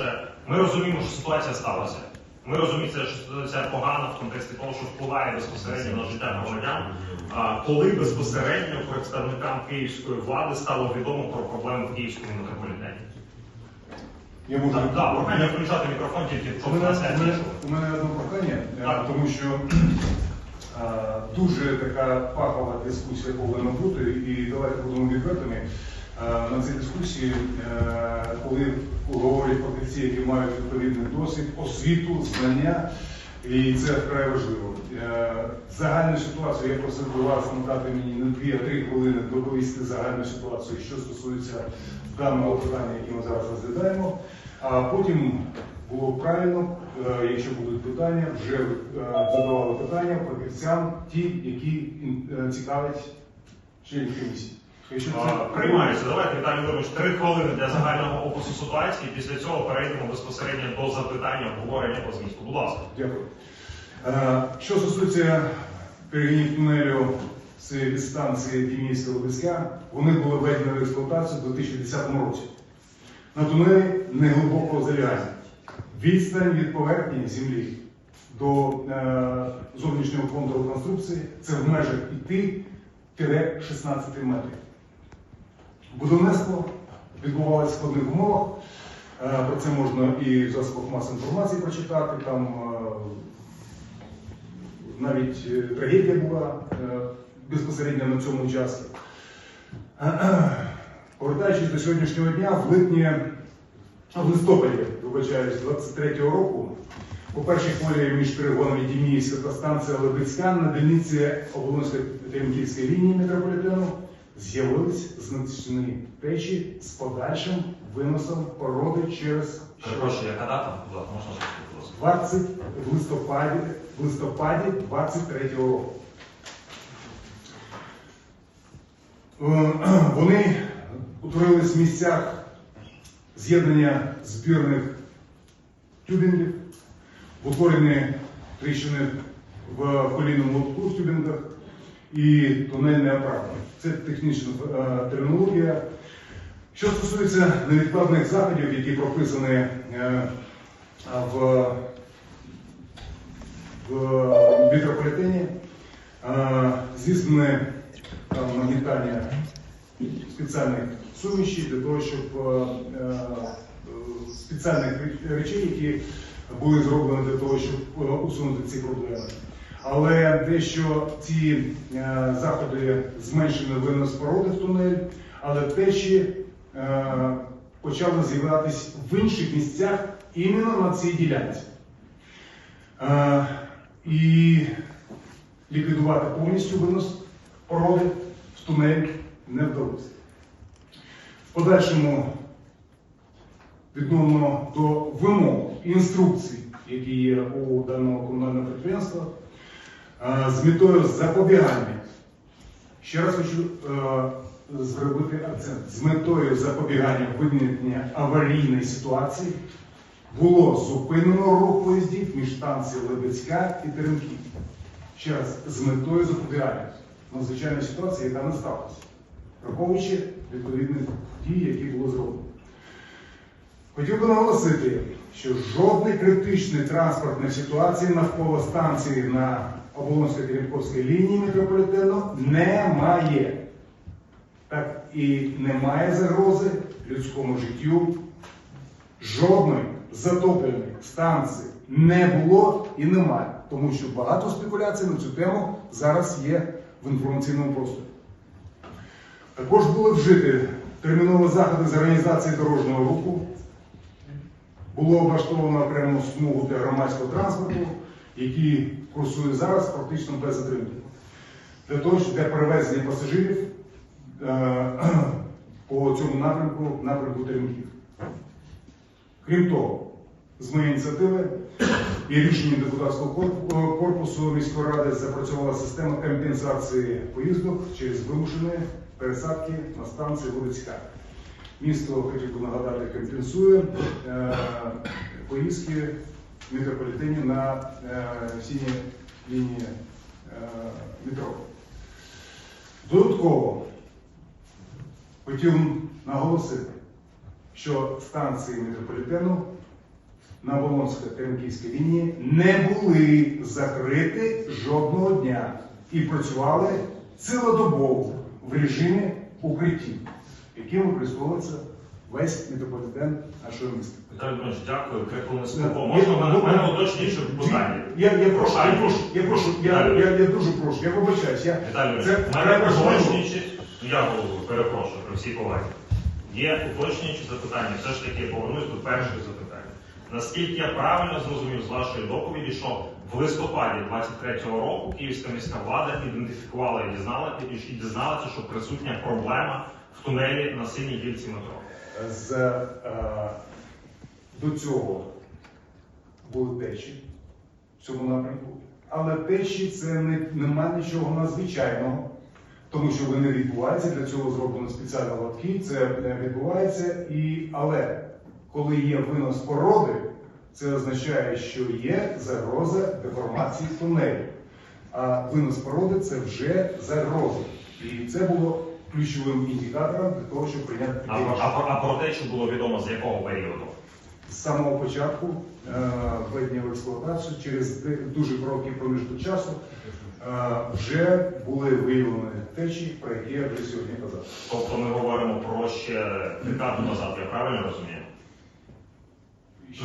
По-перше, ми розуміємо, що ситуація сталася. Ми розуміємо, що ситуація погана в контексті того, що впливає безпосередньо на життя громадян. А коли безпосередньо представникам київської влади стало відомо про проблеми в київському метрополітені. Я можу. Так, так, прохання включати мікрофон тільки У щоб мене, у мене, у мене одне прохання, е, Так. тому що е, дуже така пахова дискусія повинна бути, і давайте будемо відвертими. Е, На цій дискусії, е, коли говорять фахівці, які мають відповідний досвід, освіту, знання, і це вкрай важливо. Е, Загальну ситуацію я просив би вас надати мені не дві, а три хвилини доповісти загальну ситуацію, що стосується даного питання, яке ми зараз розглядаємо. А потім було правильно, якщо будуть питання, вже задавали питання фахівцям, ті, які цікавлять членів комісії. Приймається. Давайте, Віталій Володимирович, три хвилини для загального опису ситуації. Після цього перейдемо безпосередньо до запитання, обговорення по змісту. Будь ласка. Дякую. Е, Що стосується перегонів тунелю з від станції Тімійська Лубицька, вони були введені в експлуатацію у 2010 році. На тунелі неглибокого залягання. Відстань від поверхні землі до е, зовнішнього контуру конструкції це в межах 5-16 метрів. Будівництво відбувалося в складних умовах. Е, Про це можна і в засобах масової інформації прочитати. Там е, навіть е, трагедія була безпосередньо на цьому участку. Повертаючись до сьогоднішнього дня, в липні, в листопаді, вибачаюсь, 23-го року, по першій хвилі між перегонами Діміївська та станція Лебедська на дільниці Оболонської Теремківської лінії метрополітену з'явились значні печі з подальшим виносом породи через Перепрошую, яка дата? Ласка, можна запитати, 20 в листопаді, в листопаді 23-го року. Е, Вони утворились в місцях з'єднання збірних тюбінгів, утворені тріщини в колінному лотку в тюбінгах і тунельне оправдання. Це технічна е, термінологія. Що стосується невідкладних заходів, які прописані е, в, в метрополітені, е, здійснене нагнітання спеціальних суміші для того, щоб спеціальних речей, які були зроблені для того, щоб усунути ці проблеми. Але дещо ці е, заходи зменшили винос породи в тунель, але течі е, почали з'являтися в інших місцях іменно на цій ділянці. Е, і ліквідувати повністю винос породи в тунель не вдалося. В подальшому відносно до вимог інструкцій, які є у даного комунального підприємства, з метою запобігання. Ще раз хочу е, зробити акцент. З метою запобігання виникнення аварійної ситуації було зупинено рух поїздів між станцією Лебедська і Теремків. Ще раз, з метою запобігання надзвичайної ситуації, яка не сталася, враховуючи відповідні дії, які були зроблені. Хотів би наголосити, що жодної критичної транспортної ситуації навколо станції на Оболонської Теренковській лінії метрополітену немає. Так і немає загрози людському життю. Жодної затопленої станції не було і немає, тому що багато спекуляцій на цю тему зараз є в інформаційному просторі. Також були вжиті термінові заходи з організації дорожнього руху. Було облаштовано окрему смугу для громадського транспорту, який курсує зараз практично без затримки. Для того, щоб для перевезення пасажирів е, по цьому напрямку, напрямку Теремків. Крім того, з моєї ініціативи і рішенням депутатського корпусу міської ради запрацювала система компенсації поїздок через вимушені пересадки на станції Луцька. Місто, хотів би нагадати, компенсує е, поїздки в метрополітені на е, синій лінії е, метро. Додатково хотів наголосити, що станції метрополітену на Волонсько-Теремківській лінії не були закриті жодного дня і працювали цілодобово в режимі укриттів, яким використовується весь метрополітен нашого міста. Віталій Дмитрович, дякую. Крикуни Е. Можна в мене, в мене уточніше питання? Я, я прошу, я прошу, я прошу, я, я, я дуже прошу, я вибачаюсь. Я, Віталій це в мене треба важливо. я голову перепрошую при всій повазі. Є уточнюючі запитання, все ж таки повернусь до першого запитання. Наскільки я правильно зрозумів з вашої доповіді, що в листопаді 23-го року Київська міська влада ідентифікувала і дізналася, і дізналася, що присутня проблема тунелі на синій гільці метро. з е, до цього були течі в цьому напрямку. Але течі це не, нема нічого надзвичайного, тому що вони відбуваються, для цього зроблено спеціально лотки, це відбувається. І, але коли є винос породи, це означає, що є загроза деформації тунелю. А винос породи це вже загроза. І це було ключовим індикатором для того, щоб прийняти А, рішення. а, про- а про те, що було відомо з якого періоду? з самого початку е, введення в експлуатацію через де- дуже короткий проміжок часу е, вже були виявлені течі, про які я вже сьогодні казав. Тобто ми говоримо про ще декаду назад, я правильно розумію?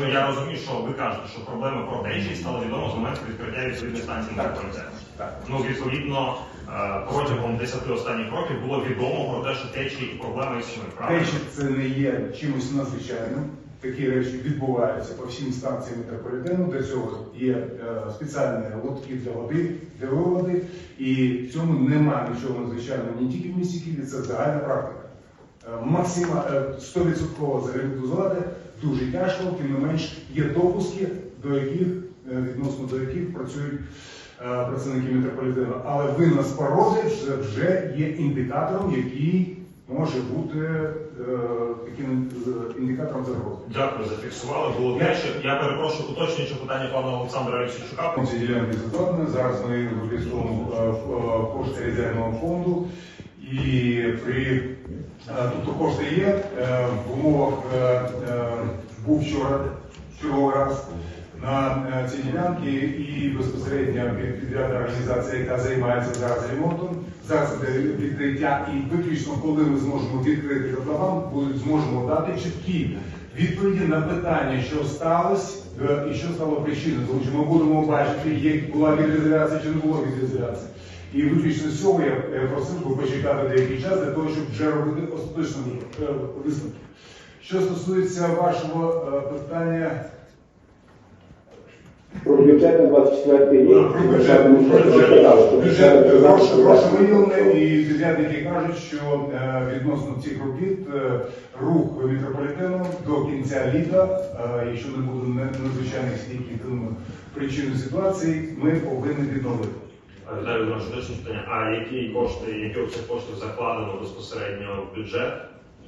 Ну я розумію, що ви кажете, що проблеми про течії стало відомо з моменту відкриття відповідної станції Так. метрополітену. Так. Ну, відповідно, протягом 10 останніх років було відомо про те, що течії і проблеми існують, правильно? Течі це не є чимось надзвичайним. Такі речі відбуваються по всім станціям метрополітену. Для цього є е, спеціальні лотки для води, для виводи. І в цьому немає нічого надзвичайного ні тільки в місті Києві, це загальна практика. Максима 100% зарегулювати дуже тяжко, тим не менш є допуски, до яких е, відносно до яких працюють е, працівники метрополітену. Але винос породи це вже є індикатором, який може бути е, таким е, індикатором загрози. Дякую, зафіксували. Було що я перепрошую уточнюючи питання пана Олександра Олексійчука. Ці ділянки. Зараз ми використовуємо кошти резервного фонду. І при е, тобто кошти є в умовах був вчора черговий раз на е, ці ділянки і безпосередньо під- підрядна організація, яка займається зараз ремонтом. Зараз це відкриття, і виключно коли ми зможемо відкрити котлован, зможемо дати чіткі відповіді на питання, що сталося е, і що стало причиною. Тому що ми будемо бачити, як була відреалізація чи не було відреалізації. І виключно з цього я просив би почекати деякий час для того, щоб вже робити остаточні е, висновки. Що стосується вашого питання Про бюджет на 24 рік. про бюджет, Тому що бюджет, що гроші, виділені, і підрядники кажуть, що е, відносно цих робіт е, рух метрополітену до кінця літа, е, якщо не буде надзвичайних стійких ну, причин ситуації, ми повинні відновити. Е, Віталій Володимирович, питання. А які кошти, які обсяг коштів закладено безпосередньо в бюджет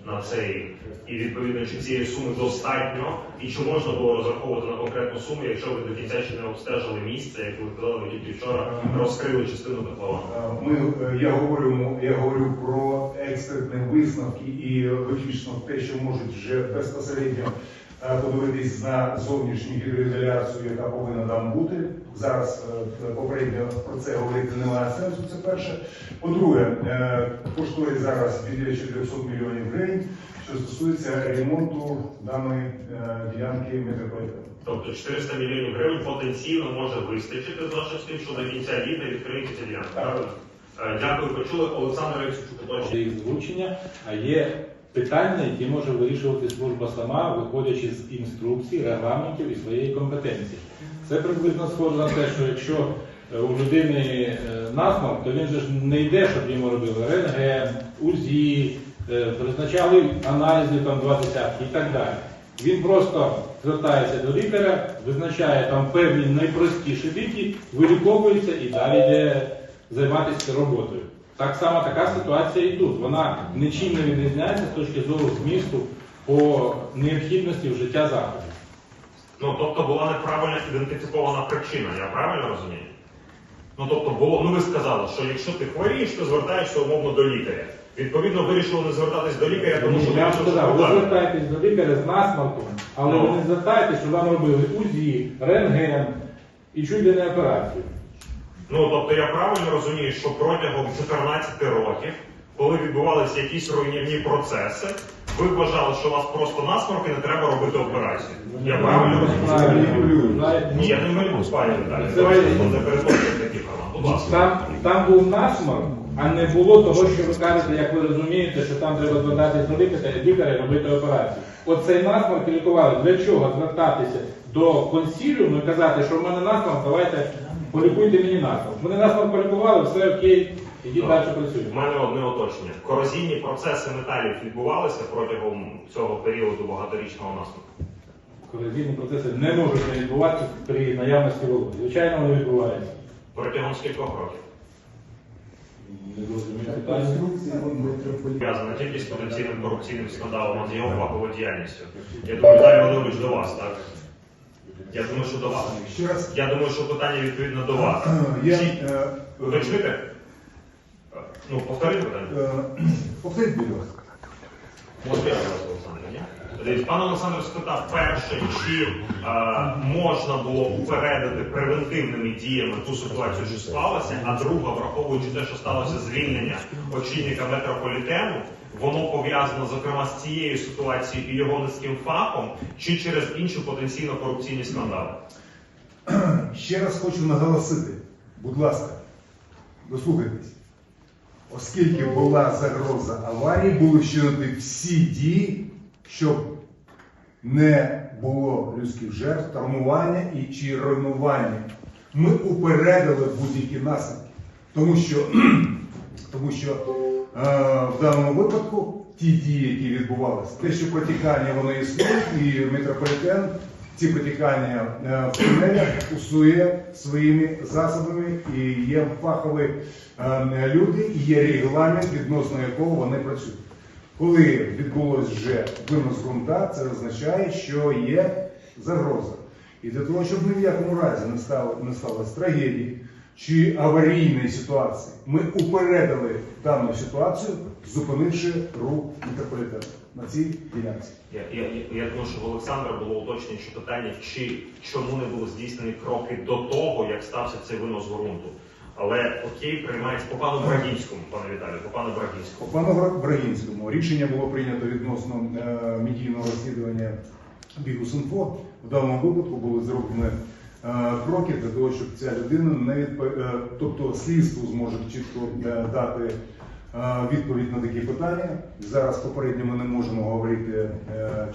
на цей? І відповідно, чи цієї суми достатньо, і чи можна було розраховувати на конкретну суму, якщо ви до кінця ще не обстежили місце, як ви казали, тільки вчора розкрили частину котлована? Е, Ми, е, я, говорю, я говорю про експертні висновки і виключно те, що можуть вже безпосередньо подивитись на зовнішню гідроізоляцію, яка повинна там бути. Зараз е, попередньо про це говорити немає сенсу. Це перше. По-друге, е, коштує зараз біля 400 мільйонів гривень, що стосується ремонту даної е, ділянки метрополітену. Тобто 400 мільйонів гривень потенційно може вистачити з ваших слів, що до кінця літа відкриється ділянка. Так. Е, Дякую, почули. Олександр Це звучення, є питання, які може вирішувати служба сама, виходячи з інструкцій, регламентів і своєї компетенції. Це приблизно схоже на те, що якщо е, у людини е, насморк, то він же ж не йде, щоб йому робили рентген, УЗІ, е, призначали аналізи там два десятки і так далі. Він просто звертається до лікаря, визначає там певні найпростіші ліки, виліковується і далі йде займатися роботою. Так само така ситуація і тут. Вона нічим не відрізняється з точки зору змісту по необхідності вжиття заходів. Ну, тобто була неправильно ідентифікована причина, я правильно розумію? Ну, тобто, було, ну ви сказали, що якщо ти хворієш, ти звертаєшся умовно до лікаря. Відповідно, вирішили не звертатись до лікаря, тому що Я вам вирішили, що сказав, ви проблеми. звертаєтесь до лікаря з насморком, але Ну. ви не звертаєтесь, що вам робили УЗІ, рентген і чуть ли не операцію. Ну тобто я правильно розумію, що протягом 14 років, коли відбувалися якісь руйнівні процеси, ви вважали, що у вас просто насморк і не треба робити операцію. Я правильно розумію? Ні, я не малюю, пані. Це. Будь ласка. Там, там був насморк, а не було того, що ви кажете, як ви розумієте, що там треба звертатись до лікаря, лікаря і робити операцію. Оцей насморк лікували. Для чого звертатися до консіліуму і казати, що в мене насморк, давайте полікуйте мені насморк. Мене насморк полікували, все окей, ідіть далі У мене одне уточнення. Корозійні процеси металів відбувалися протягом цього періоду багаторічного насморку? Корозійні процеси не можуть не відбуватися при наявності вологи. Звичайно, вони відбуваються. Протягом скількох років? Не розумію питання. Пов'язано тільки з потенційним корупційним скандалом, а з його фаховою діяльністю. Я думаю, Віталій Володимирович, до вас, так? Я думаю, що до вас. Ще раз. Я думаю, що питання відповідно до вас. Я, Чи- е, Ви чуєте? Е, Ну, повторіть питання. е, Повторіть, будь ласка. Можна я вас, Пан Олександр спитав перше, чи е, можна було упередити превентивними діями ту ситуацію, що склалася, а друга, враховуючи те, що сталося звільнення очільника метрополітену, воно пов'язано зокрема з цією ситуацією і його низьким фахом, чи через інші потенційно корупційні скандали. Ще раз хочу наголосити, будь ласка, дослухайтесь. Оскільки була загроза аварії, були вчинені всі дії, щоб не було людських жертв, травмування і чи руйнування. Ми упередили будь-які наслідки. Тому що, тому що е, в даному випадку ті дії, які відбувалися, те, що протікання воно існує, і метрополітен ці протікання е, в тунелях усує своїми засобами, і є фахові е, люди, і є регламент, відносно якого вони працюють. Коли відбулось вже винос ґрунта, це означає, що є загроза. І для того, щоб ні в якому разі не стало не трагедії чи аварійної ситуації, ми упередили дану ситуацію, зупинивши рух метрополітену на цій ділянці. Я, я, я, думаю, що в Олександра було уточнююче питання, чи чому не були здійснені кроки до того, як стався цей винос ґрунту. Але окей, приймається по пану Брагінському, пане Віталію, по пану Брагінському. По пану Бра- Брагінському рішення було прийнято відносно е, медійного розслідування Бігус.Інфо. В даному випадку були зроблені е, кроки для того, щоб ця людина не відп... е, тобто слідство зможе чітко е, дати відповідь на такі питання. Зараз попередньо ми не можемо говорити,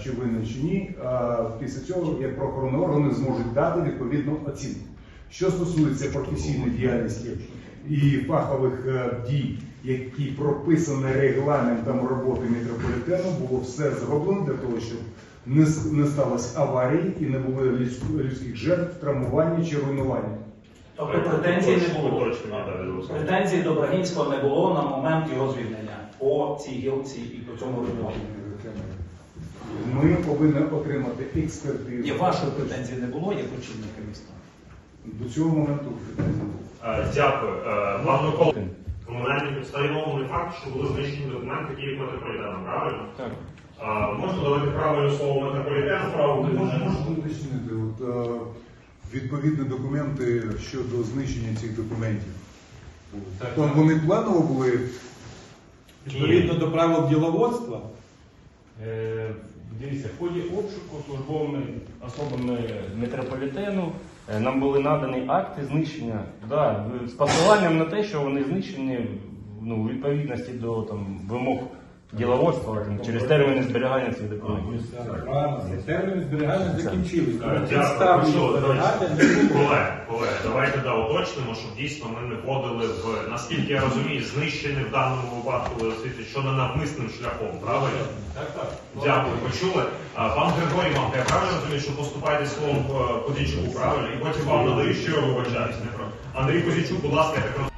чи винен чи ні. Після цього, як правоохоронні органи зможуть дати відповідну оцінку. Що стосується професійної діяльності і фахових е, дій, які прописані регламентом роботи метрополітену, було все зроблено для того, щоб не, сталося аварії і не було людських жертв, травмування чи руйнування. Тобто претензій не було. Претензій до Брагінського не було на момент його звільнення по цій гілці і по цьому руйнуванню. Ми повинні отримати експертизу. Ні, вашої претензії не було, як очільника міста. До цього моменту претензій не було. Е, Дякую. Е, Пан Микола, комунальні встановлений факт, що були знищені документи Київ метрополітеном, правильно? Так. А, можна давати правильне слово метрополітен, право Можна уточнити от, е, відповідні документи щодо знищення цих документів. Там вони планово були Відповідно до правил діловодства, е, дивіться, в ході обшуку службовими особами метрополітену е, нам були надані акти знищення да, з посиланням на те, що вони знищені ну, у відповідності до там, вимог діловодства там, через терміни зберігання цих документів. Правильно, терміни зберігання закінчились. Дякую. їх Що, зберігати не давайте, було. Колеги, колеги, давайте да, уточнимо, щоб дійсно ми не вводили в, наскільки я розумію, знищений в даному випадку освіти, що не навмисним шляхом, правильно? Так, так. Дякую, почули. А, Пан Григорій Мамка, я правильно розумію, що поступаєте словом е, Козійчуку, правильно? І потім вам надаю, що я вибачаюсь. Не про- Андрій Козійчук, будь ласка, я так розумію.